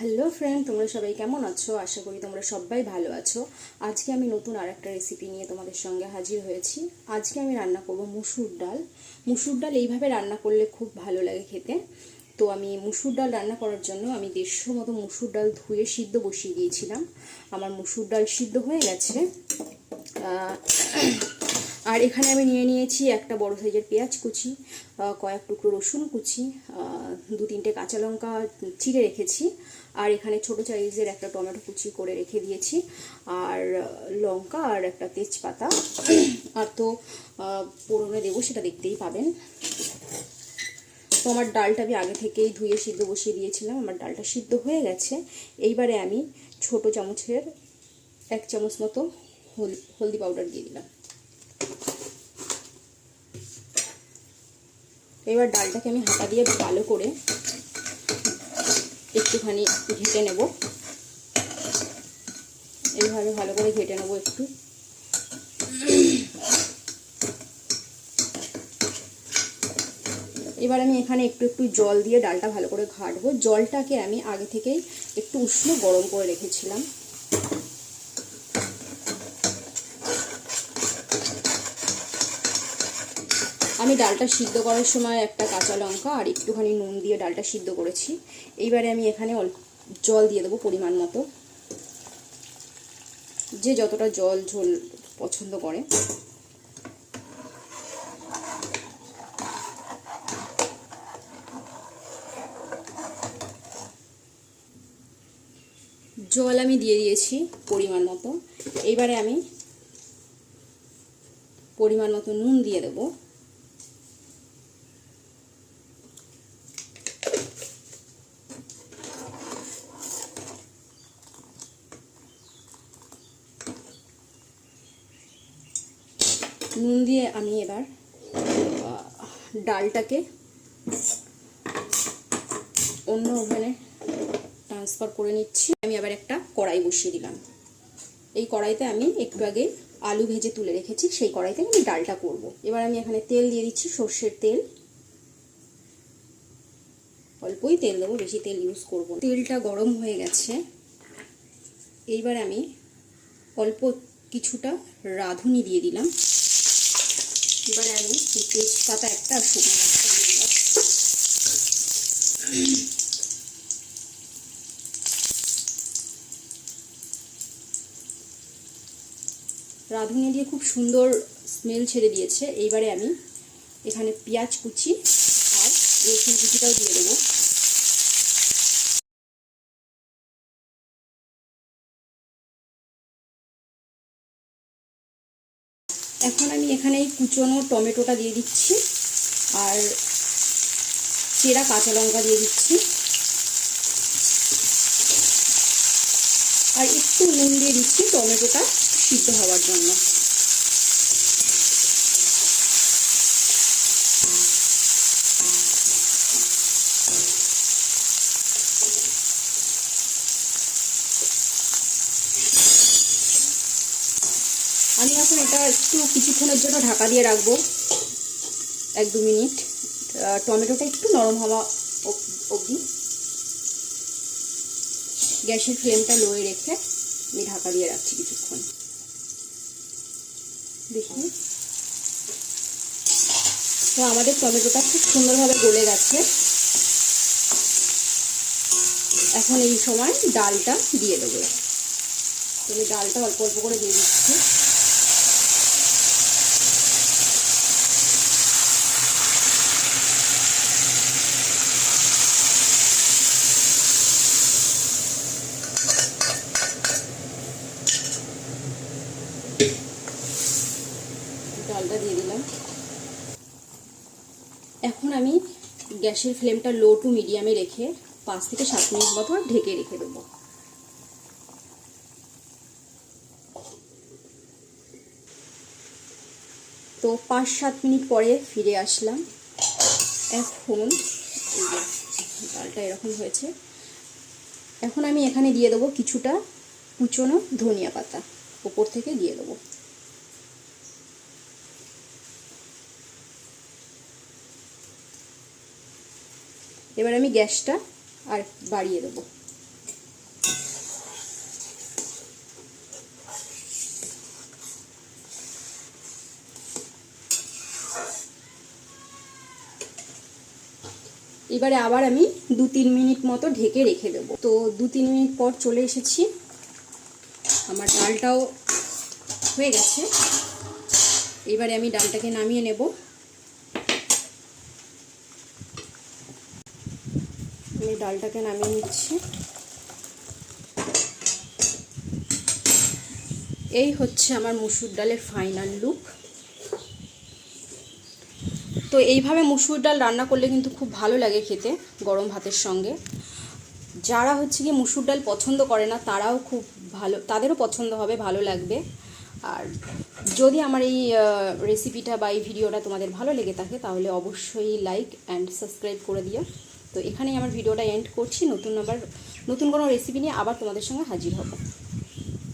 Hello friend তোমরা সবাই কেমন আছো? আশা করি তোমরা সবাই ভালো আছো। আজকে আমি নতুন আর একটা রেসিপি নিয়ে তোমাদের সঙ্গে হাজির হয়েছি। আজকে আমি রান্না করব মুসুর ডাল। মুসুর ডাল এইভাবে রান্না করলে খুব ভালো লাগে খেতে। তো আমি মুসুর ডাল রান্না করার জন্য আমি দেড়শো মতো মুসুর ডাল ধুয়ে সিদ্ধ বসিয়ে দিয়েছিলাম। আমার মুসুর ডাল সিদ্ধ হয়ে গেছে। আর এখানে আমি নিয়ে নিয়েছি একটা বড় সাইজের পেঁয়াজ কুচি কয়েক টুকরো রসুন কুচি দু তিনটে কাঁচা লঙ্কা চিড়ে রেখেছি। আর এখানে ছোট সাইজের একটা টমেটো কুচি করে রেখে দিয়েছি, আর লঙ্কা আর একটা তেজপাতা। আর তো পোড়নে দেবো সেটা দেখতেই পাবেন। তো আমার ডালটা আমি আগে থেকেই ধুয়ে সিদ্ধ বসিয়ে দিয়েছিলাম, আমার ডালটা সিদ্ধ হয়ে গেছে। এইবারে আমি ছোট চামচের এক চামচ মতো হল- হলদি পাউডার দিয়ে দিলাম। এবার ডালটাকে আমি হাতা দিয়ে ভালো করে একটুখানি ঘেটে নেব। এইভাবে ভালো করে ঘেটে নেব একটু। এবার আমি এখানে একটু একটু জল দিয়ে ডালটা ভালো করে ঘাটবো। জলটাকে আমি আগে থেকেই একটু উষ্ণ গরম করে রেখেছিলাম। আমি ডালটা সিদ্ধ করার সময় একটা কাঁচা লঙ্কা আর একটুখানি নুন দিয়ে ডালটা সিদ্ধ করেছি। এইবারে আমি এখানে জল দিয়ে দেবো পরিমাণ মতো। যে যতটা জল ঝোল পছন্দ করে। জল আমি দিয়ে দিয়েছি পরিমাণ মতো। এইবারে আমি পরিমাণ মতো নুন দিয়ে দেবো। নুন দিয়ে আমি এবার ডালটাকে অন্য ওভেনে ট্রান্সফার করে নিচ্ছি। আমি আবার একটা কড়াই বসিয়ে দিলাম। এই কড়াইতে আমি একটু আগে আলু ভেজে তুলে রেখেছি, সেই কড়াইতে আমি ডালটা করব। এবার আমি এখানে তেল দিয়ে দিচ্ছি, সর্ষের তেল। অল্পই তেল দেবো, বেশি তেল ইউজ করব তেলটা গরম হয়ে গেছে। এইবার আমি অল্প কিছুটা রাঁধুনি দিয়ে দিলাম। এবারে আমি তেজপাতা একটা শুকনো রাঁধুনি দিয়ে খুব সুন্দর স্মেল ছেড়ে দিয়েছে। এইবারে আমি এখানে পেঁয়াজ কুচি আর রসুন কুচিটাও দিয়ে দেবো। এখন আমি এখানে এই কুচনো টমেটোটা দিয়ে দিচ্ছি আর চেরা কাঁচা লঙ্কা দিয়ে দিচ্ছি। আর একটু নুন দিয়ে দিচ্ছি টমেটোটা সিদ্ধ হওয়ার জন্য আমি এখন এটা একটু কিছুক্ষণের জন্য ঢাকা দিয়ে রাখব। এক দু মিনিট। টমেটোটা একটু নরম হওয়া অবধি। গ্যাসের ফ্লেমটা লোয়ে রেখে আমি ঢাকা দিয়ে রাখছি কিছুক্ষণ। দেখি। তো আমাদের টমেটোটা খুব সুন্দরভাবে গলে গেছে। এখন এই সময় ডালটা দিয়ে দেবো। আমি ডালটা অল্প অল্প করে দিয়ে দিচ্ছি। ডালটা দিয়ে দিলাম। এখন আমি গ্যাসের ফ্লেমটা লো টু মিডিয়ামে রেখে পাঁচ থেকে সাত মিনিট মতো ঢেকে রেখে দেবো। তো পাঁচ সাত মিনিট পরে ফিরে আসলাম। এখন ডালটা এরকম হয়েছে। এখন আমি এখানে দিয়ে দেবো কিছুটা কুচনো ধনিয়া পাতা। উপর থেকে দিয়ে দেবো। এবার আমি গ্যাসটা আর বাড়িয়ে দেবো। এবারে আবার আমি দু তিন মিনিট মতো ঢেকে রেখে দেবো। তো দু তিন মিনিট পর চলে এসেছি। আমার ডালটাও হয়ে গেছে। এবারে আমি ডালটাকে নামিয়ে নেব। ডালটাকে নামিয়ে নিচ্ছি। এই হচ্ছে আমার মুসুর ডালের ফাইনাল লুক তো এইভাবে মুসুর ডাল রান্না করলে কিন্তু খুব ভালো লাগে খেতে গরম ভাতের সঙ্গে। যারা হচ্ছে কি মুসুর ডাল পছন্দ করে না, তারাও খুব ভালো, তাদেরও পছন্দ হবে, ভালো লাগবে। আর যদি আমার এই রেসিপিটা বা এই ভিডিওটা তোমাদের ভালো লেগে থাকে, তাহলে অবশ্যই লাইক অ্যান্ড সাবস্ক্রাইব করে দিও। তো এখানেই আমার ভিডিওটা এন্ড করছি। নতুন আবার নতুন কোনো রেসিপি নিয়ে আবার তোমাদের সঙ্গে হাজির হব।